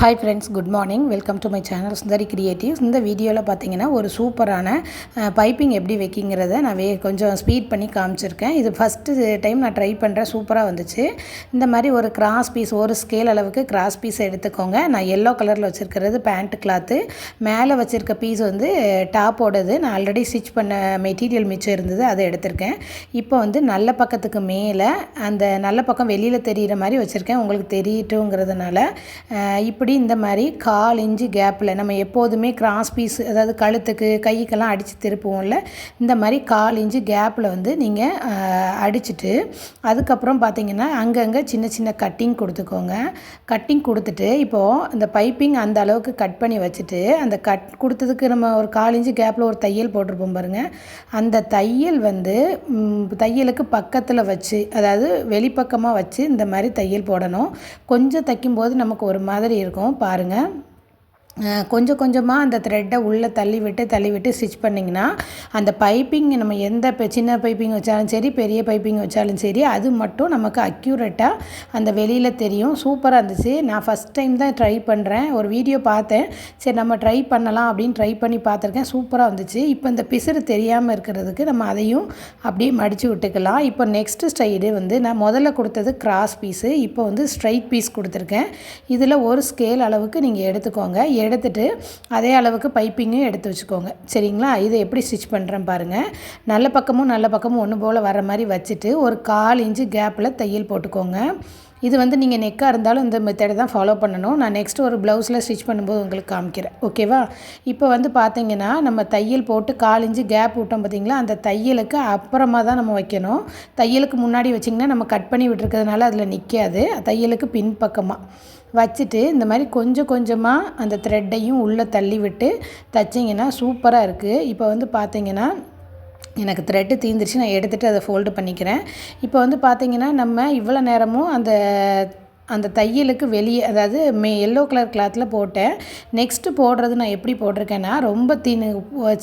Hi friends good morning welcome to my channel Sundari creatives இந்த வீடியோவில் பார்த்தீங்கன்னா ஒரு சூப்பரான பைப்பிங் எப்படி வைக்கிங்கிறத நான் வே கொஞ்சம் ஸ்பீட் பண்ணி காமிச்சிருக்கேன். இது ஃபஸ்ட்டு டைம் நான் ட்ரை பண்ணுறேன் சூப்பராக வந்துச்சு. இந்த மாதிரி ஒரு கிராஸ் பீஸ் ஒரு ஸ்கேல் அளவுக்கு கிராஸ் பீஸ் எடுத்துக்கோங்க. நான் எல்லோ கலரில் வச்சுருக்கிறது பேண்ட் கிளாத்து மேலே வச்சுருக்க பீஸ் வந்து டாப்போடது நான் ஆல்ரெடி ஸ்டிச் பண்ண மெட்டீரியல் மிச்சம் இருந்தது அதை எடுத்திருக்கேன். இப்போ வந்து நல்ல பக்கத்துக்கு மேலே அந்த நல்ல பக்கம் வெளியில் தெரிகிற மாதிரி வச்சுருக்கேன். உங்களுக்கு தெரியட்டுங்கிறதுனால இப்போ இப்படி இந்த மாதிரி கால் இன்ச்சு கேப்பில் நம்ம எப்போதுமே கிராஸ் பீஸ் அதாவது கழுத்துக்கு கைக்கெல்லாம் அடித்து திருப்புவோம்ல இந்த மாதிரி கால் இன்ச்சு கேப்பில் வந்து நீங்கள் அடிச்சுட்டு அதுக்கப்புறம் பார்த்தீங்கன்னா அங்கங்கே சின்ன சின்ன கட்டிங் கொடுத்துக்கோங்க. கட்டிங் கொடுத்துட்டு இப்போது இந்த பைப்பிங் அந்த அளவுக்கு கட் பண்ணி வச்சுட்டு அந்த கட் கொடுத்ததுக்கு நம்ம ஒரு கால் இன்ச்சு கேப்பில் ஒரு தையல் போட்டிருப்போம் பாருங்கள் அந்த தையல் வந்து தையலுக்கு பக்கத்தில் வச்சு அதாவது வெளிப்பக்கமாக வச்சு இந்த மாதிரி தையல் போடணும். கொஞ்சம் தைக்கும்போது நமக்கு ஒரு மாதிரி இருக்கும். இருக்கும். பாருங்கள் கொஞ்சம் கொஞ்சமாக அந்த த்ரெட்டை உள்ளே தள்ளி விட்டு தள்ளி விட்டு ஸ்டிச் பண்ணிங்கன்னா அந்த பைப்பிங் நம்ம எந்த சின்ன பைப்பிங் வச்சாலும் சரி பெரிய பைப்பிங் வச்சாலும் சரி அது மட்டும் நமக்கு அக்யூரேட்டாக அந்த வெளியில் தெரியும். சூப்பராக இருந்துச்சு. நான் ஃபஸ்ட் டைம் தான் ட்ரை பண்ணுறேன் ஒரு வீடியோ பார்த்தேன். சரி நம்ம ட்ரை பண்ணலாம் அப்படின்னு ட்ரை பண்ணி பார்த்துருக்கேன். சூப்பராக வந்துச்சு. இப்போ இந்த பிசுறு தெரியாமல் இருக்கிறதுக்கு நம்ம அதையும் அப்படியே மடித்து விட்டுக்கலாம். இப்போ நெக்ஸ்ட்டு ஸ்டைடு வந்து நான் முதல்ல கொடுத்தது கிராஸ் பீஸு இப்போ வந்து ஸ்ட்ரைட் பீஸ் கொடுத்துருக்கேன். இதில் ஒரு ஸ்கேல் அளவுக்கு நீங்கள் எடுத்துக்கோங்க. எடுத்துகிட்டு அதே அளவுக்கு பைப்பிங்கும் எடுத்து வச்சுக்கோங்க. சரிங்களா? இதை எப்படி ஸ்டிச் பண்ணுறேன் பாருங்கள் நல்ல பக்கமும் நல்ல பக்கமும் ஒன்று போல் வர மாதிரி வச்சுட்டு ஒரு கால் இன்ச்சு கேப்பில் தையல் போட்டுக்கோங்க. இது வந்து நீங்கள் நெக்காக இருந்தாலும் இந்த மெத்தடை தான் ஃபாலோ பண்ணணும். நான் நெக்ஸ்ட் ஒரு ப்ளவுஸில் ஸ்டிச் பண்ணும்போது உங்களுக்கு காமிக்கிறேன். ஓகேவா இப்போ வந்து பார்த்தீங்கன்னா நம்ம தையல் போட்டு கால் இன்ச்சு கேப் விட்டோம் பார்த்தீங்களா அந்த தையலுக்கு அப்புறமா தான் நம்ம வைக்கணும். தையலுக்கு முன்னாடி வச்சிங்கன்னா நம்ம கட் பண்ணி விட்டுருக்கிறதுனால அதில் நிற்காது தையலுக்கு பின்பக்கமாக வச்சுட்டு இந்த மாதிரி கொஞ்சம் கொஞ்சமாக அந்த த்ரெட்டையும் உள்ளே தள்ளி விட்டு தைச்சிங்கன்னா சூப்பராக இருக்குது இப்போ வந்து பார்த்திங்கன்னா எனக்கு த்ரெட்டு தீந்துருச்சு நான் எடுத்துகிட்டு அதை ஃபோல்டு பண்ணிக்கிறேன். இப்போ வந்து பார்த்திங்கன்னா நம்ம இவ்வளோ நேரமும் அந்த அந்த தையலுக்கு வெளியே அதாவது மே எல்லோ கலர் கிளாத்தில் போட்டேன். நெக்ஸ்ட்டு போடுறது நான் எப்படி போட்டிருக்கேன்னா ரொம்ப தீனு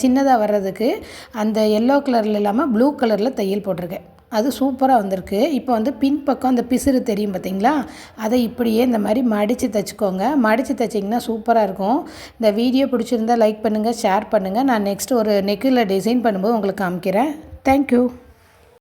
சின்னதாக வர்றதுக்கு அந்த எல்லோ கலரில் இல்லாமல் ப்ளூ கலரில் தையல் போட்டிருக்கேன். அது சூப்பராக வந்திருக்கு. இப்போ வந்து பின்பக்கம் அந்த பிசுறு தெரியும் பார்த்தீங்களா? அதை இப்படியே இந்த மாதிரி மடித்து தைச்சிக்கோங்க. மடித்து தைச்சிங்கன்னா சூப்பராக இருக்கும். இந்த வீடியோ பிடிச்சிருந்தா லைக் பண்ணுங்கள் ஷேர் பண்ணுங்கள் நான் நெக்ஸ்ட் ஒரு நெக்கில் டிசைன் பண்ணும்போது உங்களுக்கு காமிக்கிறேன். தேங்க்யூ